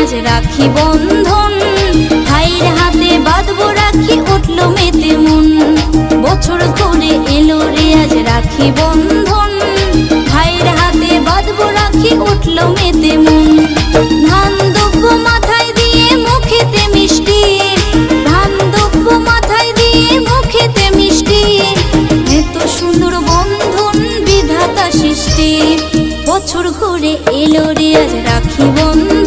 আজ রাখি বন্ধন। ভাইয়ের হাতে বাঁধবো রাখি, উঠল মেতে মন। বছর করে এলো রে আজ রাখি বন্ধন। ভাইয়ের হাতে বাঁধবো রাখি, উঠল মেতে মন। ধান দুব্ব মাথায় দিয়ে মুখেতে মিষ্টি। ধান দুব্ব মাথায় দিয়ে মুখেতে মিষ্টি। এত সুন্দর বন্ধন, বিধাতা সৃষ্টি। বছর ঘুরে এলো রে আজ রাখি বন্ধন।